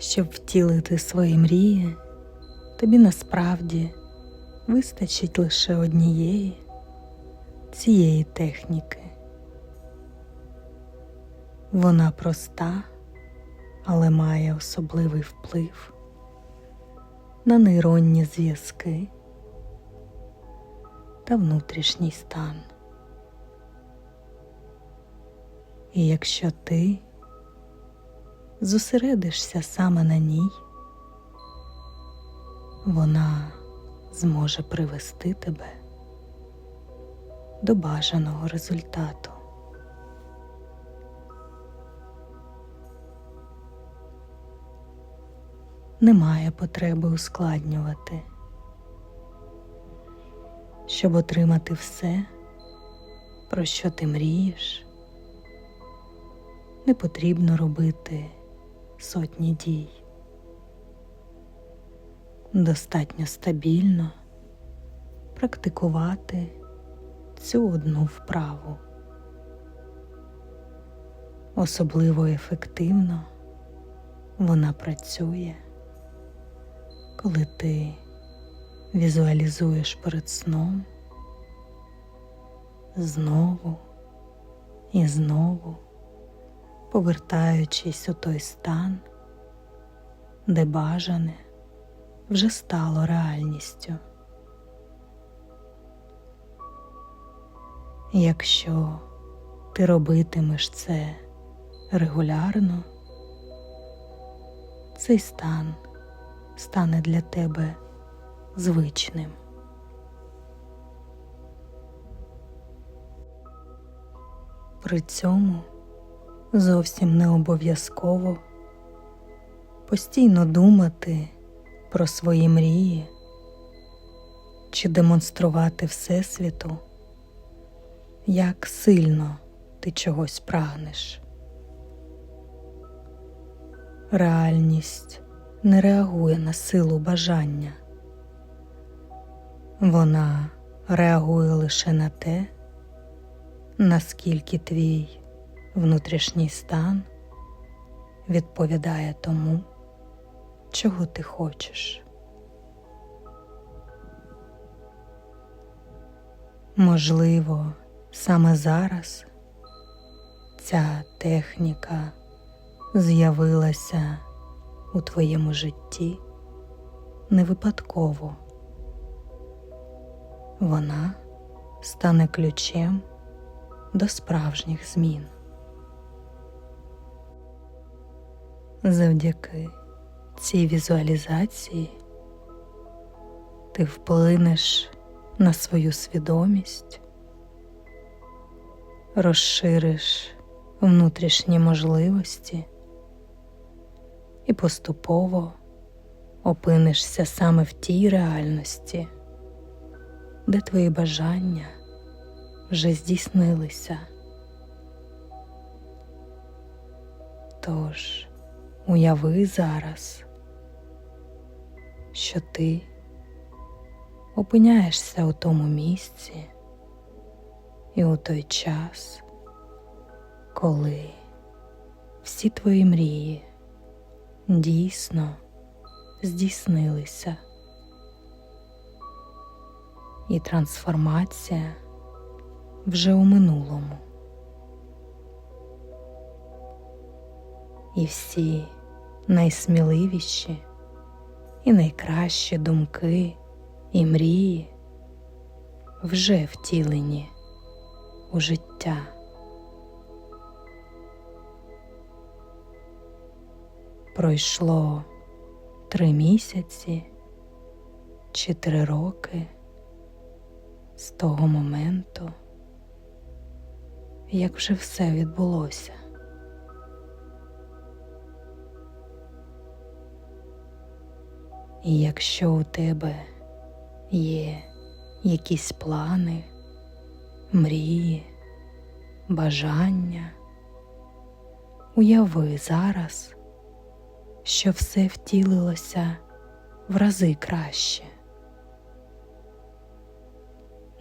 Щоб втілити свої мрії, тобі насправді вистачить лише однієї цієї техніки. Вона проста, але має особливий вплив на нейронні зв'язки та внутрішній стан. І якщо ти зосередишся саме на ній, вона зможе привести тебе до бажаного результату. Немає потреби ускладнювати, щоб отримати все, про що ти мрієш, не потрібно робити сотні дій. Достатньо стабільно практикувати цю одну вправу. Особливо ефективно вона працює, коли ти візуалізуєш перед сном знову і знову повертаючись у той стан, де бажане вже стало реальністю. Якщо ти робитимеш це регулярно, цей стан стане для тебе звичним. При цьому зовсім не обов'язково постійно думати про свої мрії чи демонструвати Всесвіту, як сильно ти чогось прагнеш. Реальність не реагує на силу бажання, вона реагує лише на те, наскільки твій внутрішній стан відповідає тому, чого ти хочеш. Можливо, саме зараз ця техніка з'явилася у твоєму житті не випадково. Вона стане ключем до справжніх змін. Завдяки цій візуалізації ти вплинеш на свою свідомість, розшириш внутрішні можливості і поступово опинишся саме в тій реальності, де твої бажання вже здійснилися. Тож уяви зараз, що ти опиняєшся у тому місці і у той час, коли всі твої мрії дійсно здійснилися, і трансформація вже у минулому. І всі найсміливіші і найкращі думки і мрії вже втілені у життя. Пройшло три місяці чи три роки з того моменту, як вже все відбулося. І якщо у тебе є якісь плани, мрії, бажання, уяви зараз, що все втілилося в рази краще.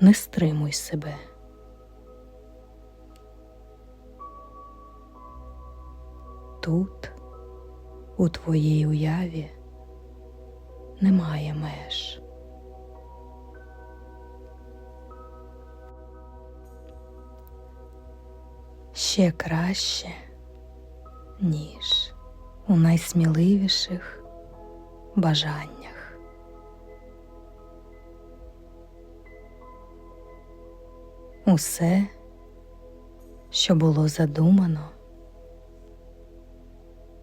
Не стримуй себе. Тут, у твоїй уяві немає меж. Ще краще, ніж у найсміливіших бажаннях. Усе, що було задумано,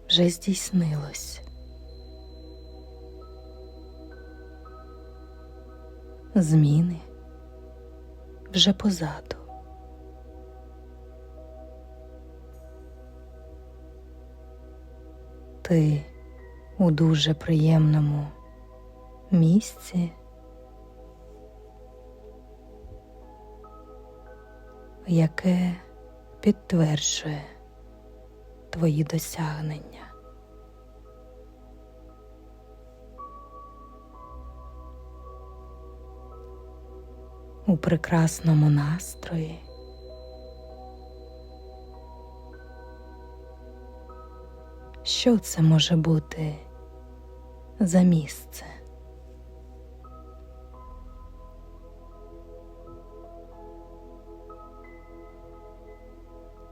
вже здійснилось. Зміни вже позаду. Ти у дуже приємному місці, яке підтверджує твої досягнення. У прекрасному настрої. Що це може бути за місце?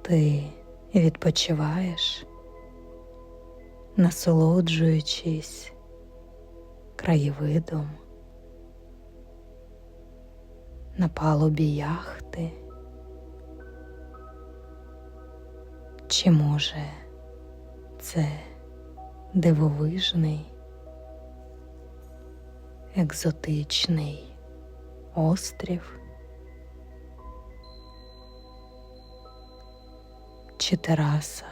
Ти відпочиваєш, насолоджуючись краєвидом на палубі яхти, чи може це дивовижний, екзотичний острів, чи тераса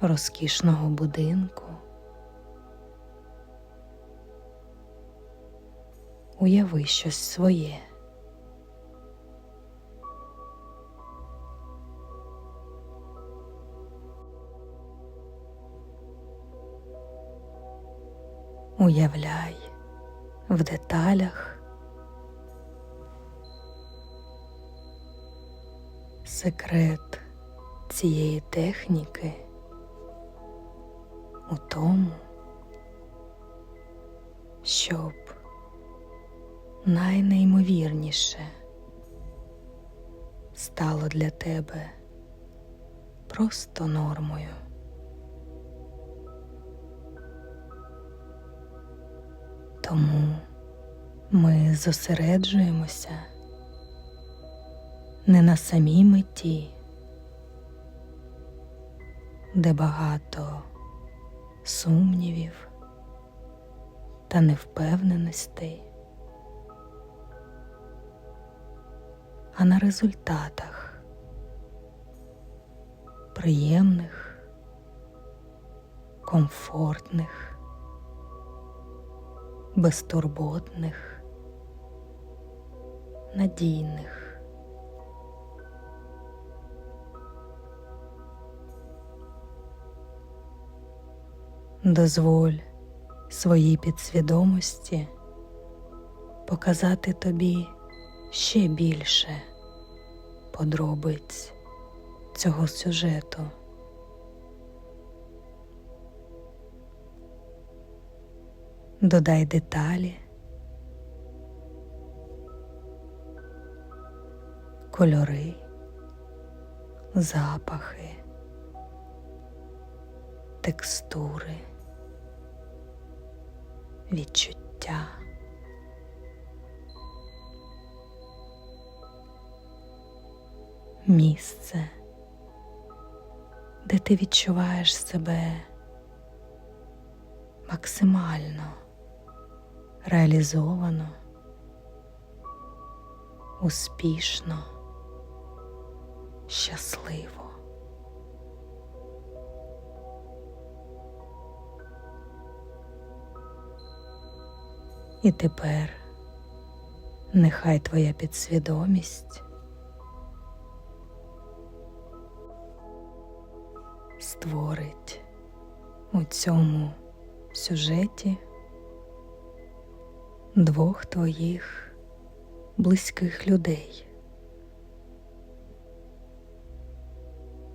розкішного будинку. Уяви щось своє. Уявляй в деталях секрет цієї техніки у тому, щоб найнеймовірніше стало для тебе просто нормою. Тому ми зосереджуємося не на самій меті, де багато сумнівів та невпевненостей, а на результатах приємних, комфортних безтурботних, надійних. Дозволь своїй підсвідомості показати тобі ще більше подробиць цього сюжету. Додай деталі, кольори, запахи, текстури, відчуття. Місце, де ти відчуваєш себе максимально реалізовано, успішно, щасливо. І тепер нехай твоя підсвідомість створить у цьому сюжеті двох твоїх близьких людей.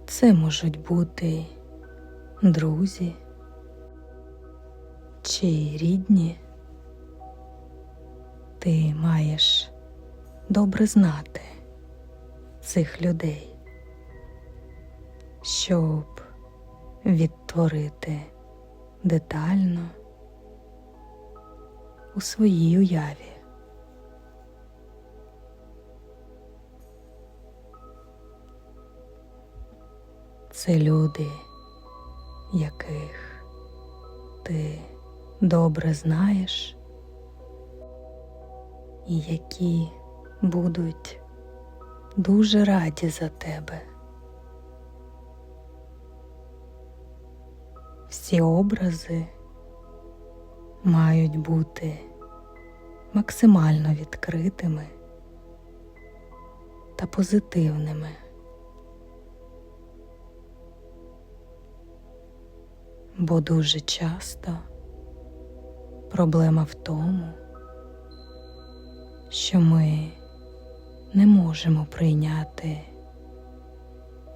Це можуть бути друзі, чи рідні, ти маєш добре знати цих людей, щоб відтворити детально у своїй уяві. Це люди, яких ти добре знаєш і які будуть дуже раді за тебе. Всі образи мають бути максимально відкритими та позитивними. Бо дуже часто проблема в тому, що ми не можемо прийняти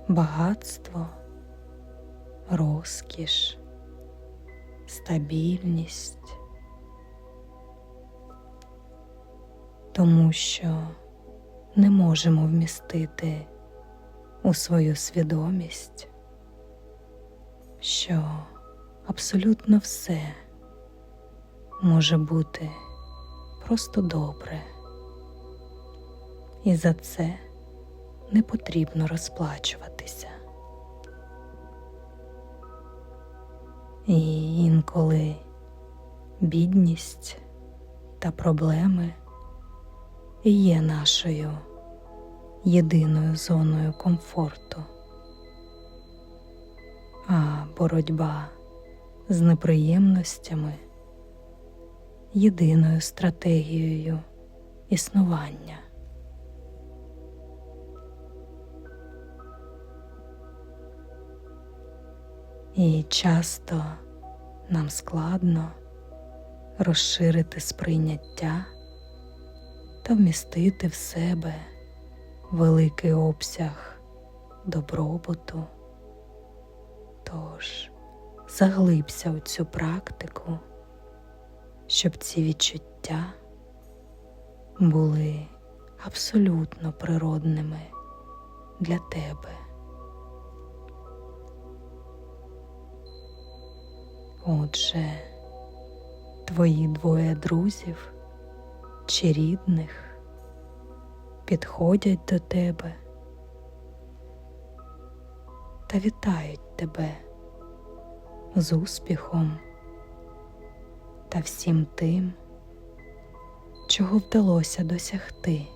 багатство, розкіш, стабільність, тому що не можемо вмістити у свою свідомість, що абсолютно все може бути просто добре, і за це не потрібно розплачуватися. І інколи бідність та проблеми є нашою єдиною зоною комфорту, а боротьба з неприємностями єдиною стратегією існування. І часто нам складно розширити сприйняття та вмістити в себе великий обсяг добробуту. Тож заглибся у цю практику, щоб ці відчуття були абсолютно природними для тебе. Отже, твої двоє друзів чи рідних підходять до тебе та вітають тебе з успіхом та всім тим, чого вдалося досягти.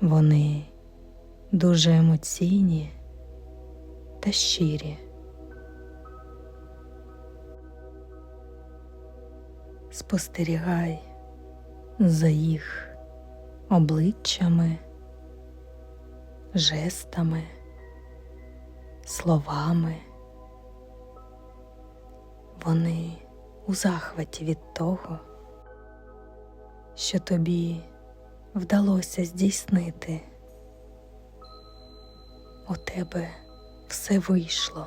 Вони дуже емоційні та щирі. Спостерігай за їх обличчями, жестами, словами. Вони у захваті від того, що тобі вдалося здійснити. У тебе все вийшло,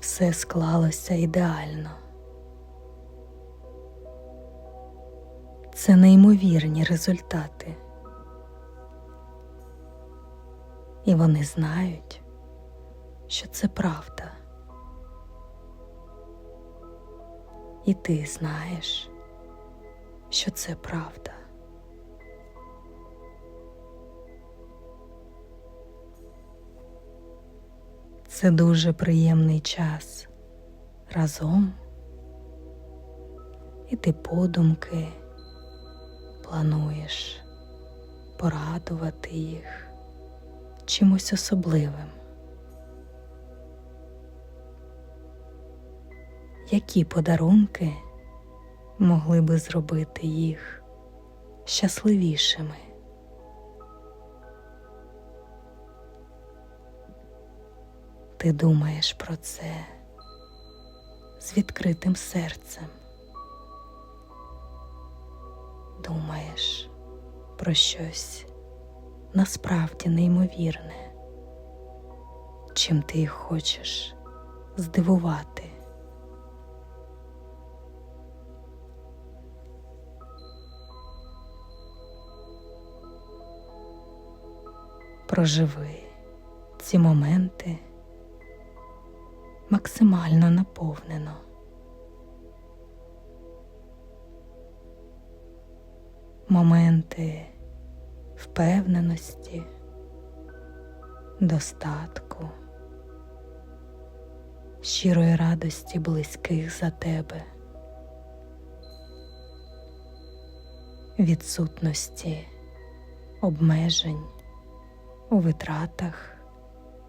все склалося ідеально. Це неймовірні результати. І вони знають, що це правда. І ти знаєш, що це правда. Це дуже приємний час разом, і ти подумки плануєш порадувати їх чимось особливим. Які подарунки могли би зробити їх щасливішими? Ти думаєш про це з відкритим серцем. Думаєш про щось насправді неймовірне, чим ти хочеш здивувати. Проживи ці моменти максимально наповнено. Моменти впевненості, достатку, щирої радості близьких за тебе, відсутності обмежень у витратах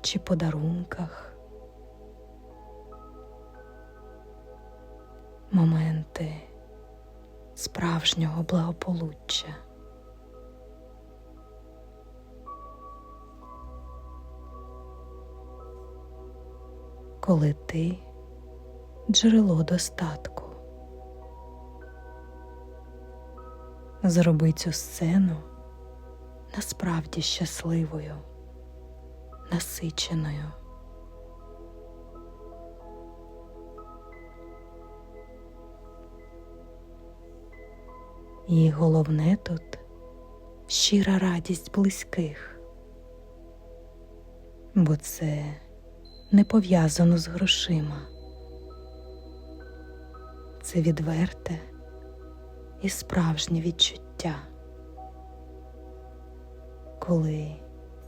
чи подарунках, моменти справжнього благополуччя. Коли ти джерело достатку. Зроби цю сцену насправді щасливою, насиченою. І головне тут щира радість близьких, бо це не пов'язано з грошима. Це відверте і справжнє відчуття, коли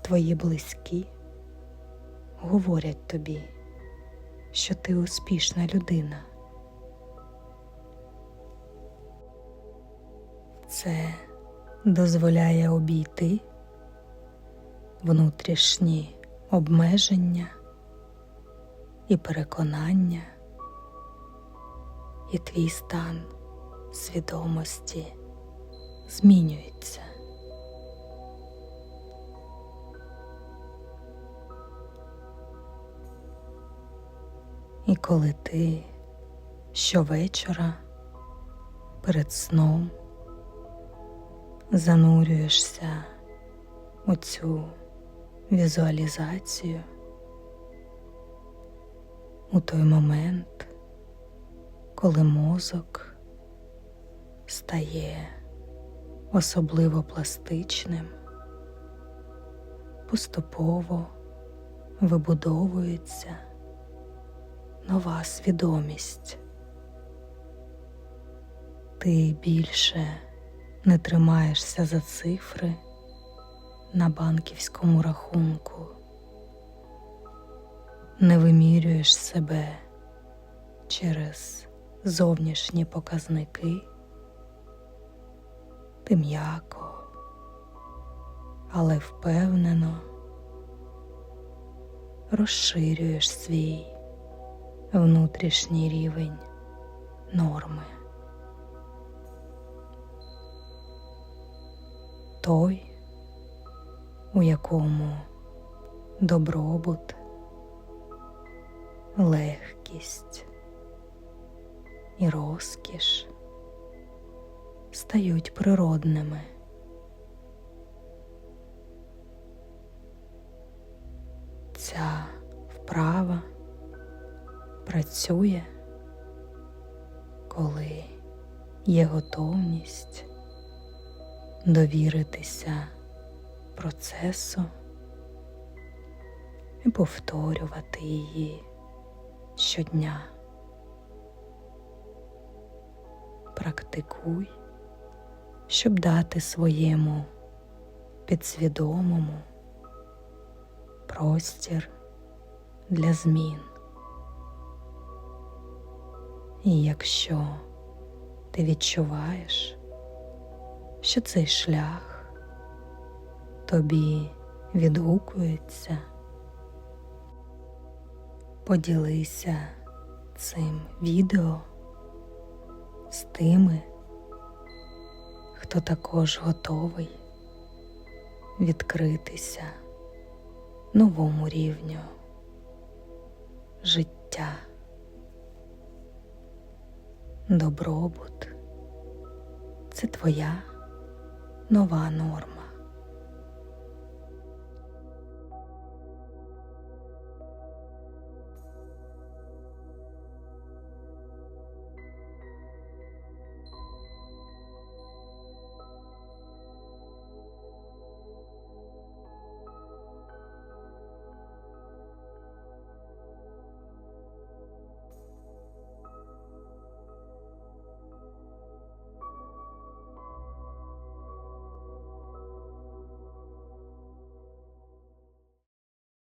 твої близькі говорять тобі, що ти успішна людина. Це дозволяє обійти внутрішні обмеження і переконання, і твій стан свідомості змінюється. І коли ти щовечора перед сном занурюєшся у цю візуалізацію у той момент, коли мозок стає особливо пластичним, поступово вибудовується нова свідомість. Ти більше не тримаєшся за цифри на банківському рахунку, не вимірюєш себе через зовнішні показники, ти м'яко, але впевнено розширюєш свій внутрішній рівень норми. Той, у якому добробут, легкість і розкіш стають природними. Ця вправа працює, коли є готовність довіритися процесу і повторювати її щодня. Практикуй, щоб дати своєму підсвідомому простір для змін. І якщо ти відчуваєш, що цей шлях тобі відгукується, поділися цим відео з тими, хто також готовий відкритися новому рівню життя, добробут. Це твоя нова норма.